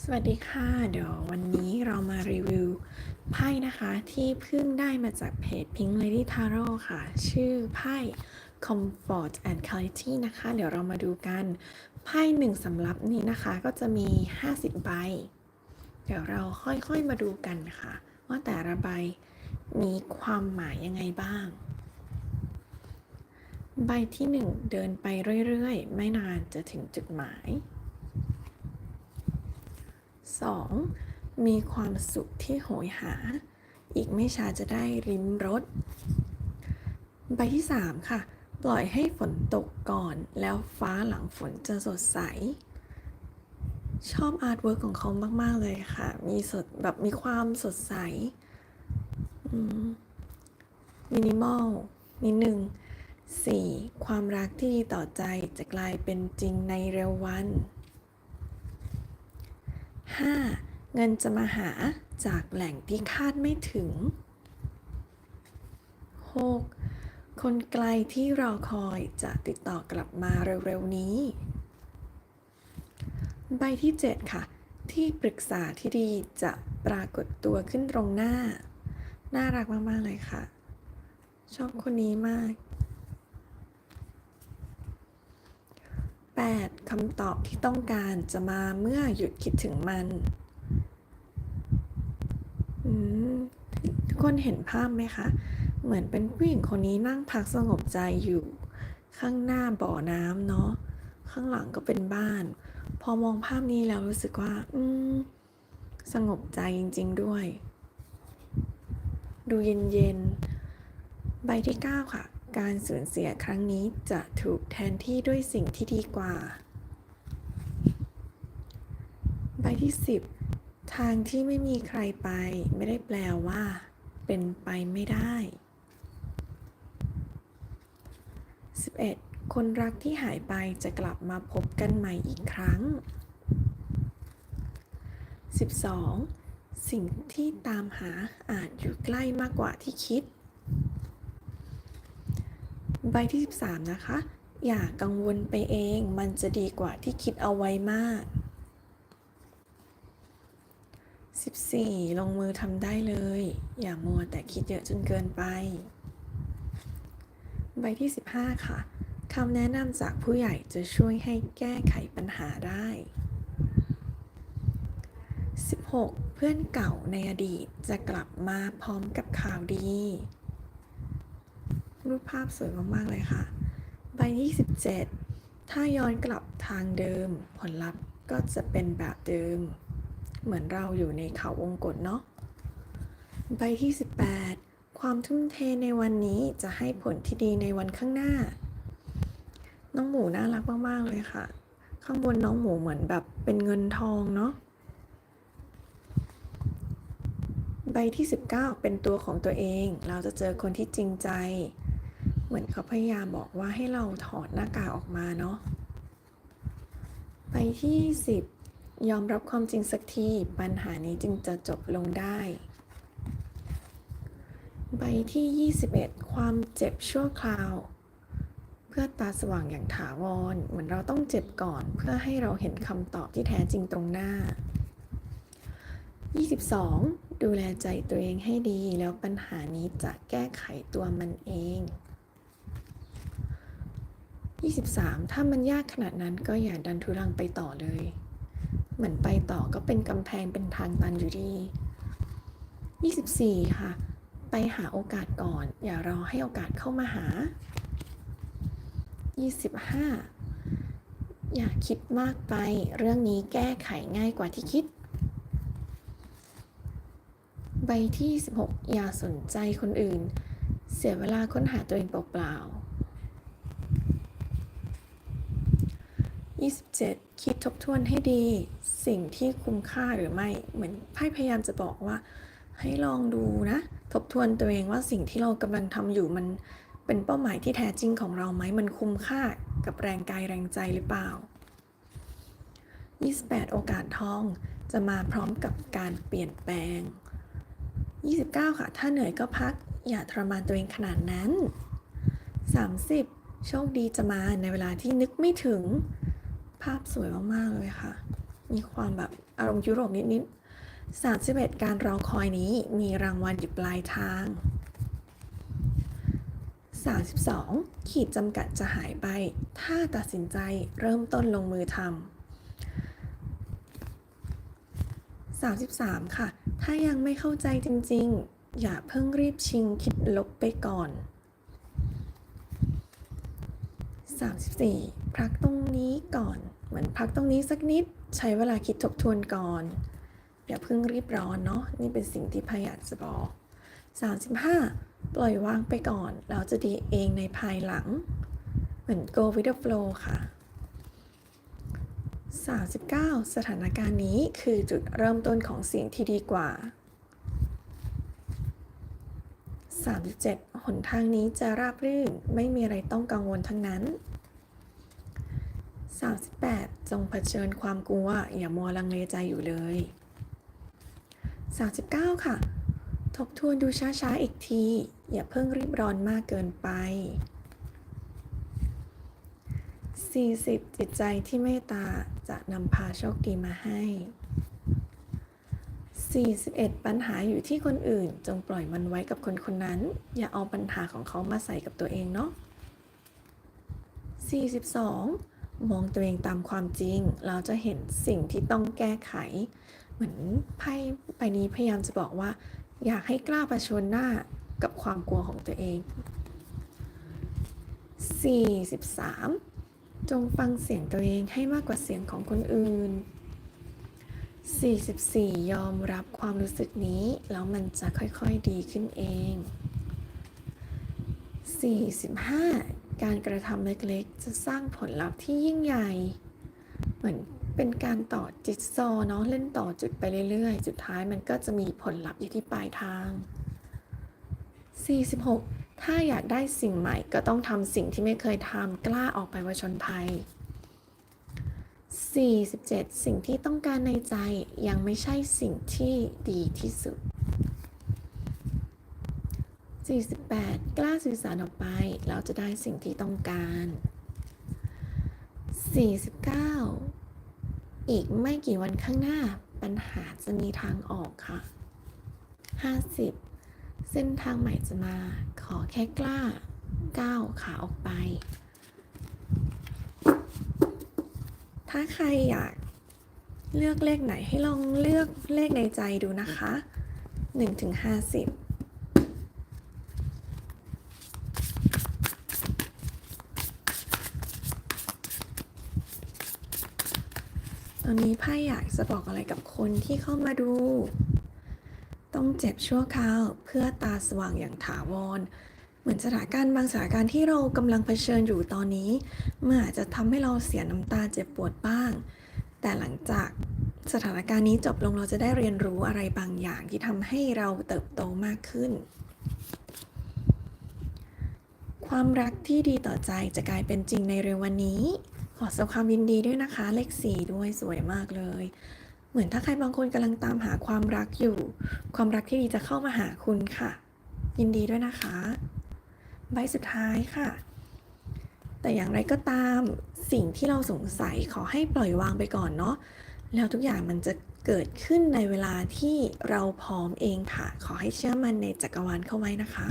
สวัสดีค่ะ เดี๋ยววันนี้เรามารีวิวไพ่นะคะที่เพิ่งได้มาจากเพจ Pink Lady Tarot ค่ะ ชื่อไพ่ Comfort and Clarity นะคะ เดี๋ยวเรามาดูกันไพ่หนึ่งสำรับนี้นะคะก็จะมี 50 ใบ เดี๋ยวเราค่อยๆมาดูกันค่ะ ว่าแต่ละใบมีความหมายยังไงบ้าง ใบที่ 1 เดินไปเรื่อยๆ ไม่นานจะถึงจุดหมาย 2. มีความสุขที่โหยหา อีกไม่ช้าจะได้ริมรสใบที่ 3 ค่ะ ปล่อยให้ฝนตกก่อน แล้วฟ้าหลังฝนจะสดใส ชอบอาร์ตเวิร์กของเขามาก ๆ เลยค่ะ มีสดแบบมีความสดใสมินิมอลนิดหนึ่ง 4. ความรักที่ดีต่อใจจะกลายเป็นจริงในเร็ววัน 5. เงินจะมาหาจากแหล่งที่คาดไม่ถึง 6. คนไกลที่รอคอยจะติดต่อกลับมาเร็วๆนี้ ใบที่ 7 ค่ะ ที่ปรึกษาที่ดีจะปรากฏตัวขึ้นตรงหน้า น่ารักมาก ๆ เลยค่ะ ชอบคนนี้มาก 8. คำตอบที่ต้องการจะมาเมื่อหยุดคิดถึงมัน ทุกคนเห็นภาพไหมคะ เหมือนเป็นผู้หญิงคนนี้นั่งพักสงบใจอยู่ ข้างหน้าบ่อน้ำเนาะ ข้างหลังก็เป็นบ้าน พอมองภาพนี้แล้วรู้สึกว่า อืม สงบใจจริง ๆ ด้วย ดูเย็น ๆ ใบที่ 9 ค่ะ การสูญเสียครั้งนี้จะถูกแทนที่ด้วยสิ่งที่ดีกว่า ใบที่ 10 ทางที่ไม่มีใครไป ไม่ได้แปลว่า เป็นไปไม่ได้ 11. คนรักที่หายไปจะกลับมาพบกันใหม่อีกครั้ง 12. สิ่งที่ตามหาอาจอยู่ใกล้มากกว่าที่คิด ใบที่ 13 นะคะ อย่ากังวลไปเอง มันจะดีกว่าที่คิดเอาไว้มาก 14. ลงมือทำได้เลย อย่ามัวแต่คิดเยอะจนเกินไป ใบที่ 15 ค่ะคำแนะนำจากผู้ใหญ่จะช่วยให้แก้ไขปัญหาได้ 16. เพื่อนเก่าในอดีตจะกลับมาพร้อมกับข่าวดี รูปภาพสวยมากๆเลยค่ะ ใบที่17ถ้าย้อนกลับทางเดิม ผลลัพธ์ก็จะเป็นแบบเดิม เหมือนเราอยู่ในเขาวงกฏเนาะ ใบที่ 18 ความทุ่มเทในวันนี้จะให้ผลที่ดีในวันข้างหน้า น้องหมูน่ารักมาก ๆ เลยค่ะ ข้างบนน้องหมูเหมือนแบบเป็นเงินทองเนาะใบที่ 19 เป็นตัวของตัวเอง เราจะเจอคนที่จริงใจ เหมือนเขาพยายามบอกว่าให้เราถอดหน้ากากออกมาเนาะใบที่ 10 ยอมรับความจริงสักทีปัญหานี้จึงจะจบลงได้ใบที่ 21 ความเจ็บชั่วคราว เพื่อตาสว่างอย่างถาวร เหมือนเราต้องเจ็บก่อนเพื่อให้เราเห็นคำตอบที่แท้จริงตรงหน้า 22. ดูแลใจตัวเองให้ดีแล้วปัญหานี้จะแก้ไขตัวมันเอง 23. ถ้ามันยากขนาดนั้นก็อย่าดันทุรังไปต่อเลย เหมือนไปต่อก็เป็นกำแพงเป็นทางตันอยู่ดี 24 ค่ะ ไปหาโอกาสก่อน อย่ารอให้โอกาสเข้ามาหา 25 อย่าคิดมากไป เรื่องนี้แก้ไขง่ายกว่าที่คิด ใบที่ 16 อย่าสนใจคนอื่น เสียเวลาค้นหาตัวเองเปล่าๆ 27 คิดทบทวนให้ดี สิ่งที่คุ้มค่าหรือไม่ เหมือนไพ่พยายามจะบอกว่า ให้ลองดูนะ ทบทวนตัวเองว่าสิ่งที่เรากำลังทำอยู่มันเป็นเป้าหมายที่แท้จริงของเราไหมมันคุ้มค่ากับแรงกายแรงใจหรือเปล่า 28 โอกาสทองจะมาพร้อมกับการเปลี่ยนแปลง 29 ค่ะ ถ้าเหนื่อยก็พัก อย่าทรมานตัวเองขนาดนั้น 30 โชคดีจะมาในเวลาที่นึกไม่ถึง ภาพสวยมาก ๆ เลยค่ะ มีความแบบอารมณ์ยุโรปนิด ๆ 31 การรอคอยนี้มีรางวัลอยู่ปลายทาง 32 ขีดจำกัดจะหายไป ถ้าตัดสินใจเริ่มต้นลงมือทำ33 ค่ะ ถ้ายังไม่เข้าใจจริง ๆ อย่าเพิ่งรีบชิงคิดลบไปก่อน 34 พักตรงนี้ก่อน เหมือนพักตรงนี้สักนิดใช้เวลาคิดทบทวนก่อนอย่าเพิ่งรีบร้อนเนาะนี่เป็นสิ่งที่พยายามจะบอก 35 ปล่อยวางไปก่อนแล้วจะดีเองในภายหลัง เหมือน go with the flow ค่ะ 39 สถานการณ์นี้คือจุดเริ่มต้นของสิ่งที่ดีกว่า 37 หนทางนี้จะราบรื่นไม่มีอะไรต้องกังวลทั้งนั้น 38 จงเผชิญความกลัว อย่ามัวลังเลใจอยู่เลย 39 ค่ะ ทบทวนดูช้าๆอีกที อย่าเพิ่งรีบร้อนมากเกินไป 40 จิตใจที่เมตตาจะนำพาโชคดีมาให้ 41 ปัญหาอยู่ที่คนอื่น จงปล่อยมันไว้กับคนคนนั้น อย่าเอาปัญหาของเขามาใส่กับตัวเองเนาะ42 มองตัวเองตามความจริง เราจะเห็นสิ่งที่ต้องแก้ไข เหมือนไพ่ใบนี้พยายามจะบอกว่า อยากให้กล้าเผชิญหน้ากับความกลัวของตัวเอง 43 จงฟังเสียงตัวเองให้มากกว่าเสียงของคนอื่น 44 ยอมรับความรู้สึกนี้ แล้วมันจะค่อยๆดีขึ้นเอง 45 การกระทำเล็กๆ จะสร้างผลลัพธ์ที่ยิ่งใหญ่ เหมือนเป็นการต่อจิ๊กซอเนาะเล่นต่อจุดไปเรื่อยๆ สุดท้ายมันก็จะมีผลลัพธ์อยู่ที่ปลายทาง 46 ถ้าอยากได้สิ่งใหม่ก็ต้องทำสิ่งที่ไม่เคยทำกล้าออกไปวชนภัย 47 สิ่งที่ต้องการในใจยังไม่ใช่สิ่งที่ดีที่สุด 48 กล้าสื่อสารออกไปแล้วจะได้สิ่งที่ต้องการ 49 อีกไม่กี่วันข้างหน้า ปัญหาจะมีทางออกค่ะ 50 เส้นทางใหม่จะมา ขอแค่กล้าก้าวขาออกไป ถ้าใครอยากเลือกเลขไหนให้ลองเลือกเลขในใจดูนะคะ 1ถึง50 ต อนนี้ไพ่อยากจะบอกอะไรกับคนที่เข้ามาดู ต้องเจ็บชั่วคราวเพื่อตาสว่างอย่างถาวร เหมือนสถานการณ์บางสถานการณ์ที่เรากำลังเผชิญอยู่ตอนนี้มันอาจจะทำให้เราเสียน้ำตาเจ็บปวดบ้าง แต่หลังจากสถานการณ์นี้จบลงเราจะได้เรียนรู้อะไรบางอย่างที่ทำให้เราเติบโตมากขึ้น ความรักที่ดีต่อใจจะกลายเป็นจริงในเร็ววันนี้ อแสดงความยินดีด้วยนะคะ เลขสี่ด้วยสวยมากเลย เหมือนถ้าใครบางคนกำลังตามหาความรักอยู่ ความรักที่ดีจะเข้ามาหาคุณค่ะ ยินดีด้วยนะคะ ใบสุดท้ายค่ะ แต่อย่างไรก็ตามสิ่งที่เราสงสัยขอให้ปล่อยวางไปก่อนเนาะแล้วทุกอย่างมันจะเกิดขึ้นในเวลาที่เราพร้อมเองค่ะ ขอให้เชื่อมั่นในจักรวาลเข้าไว้นะคะ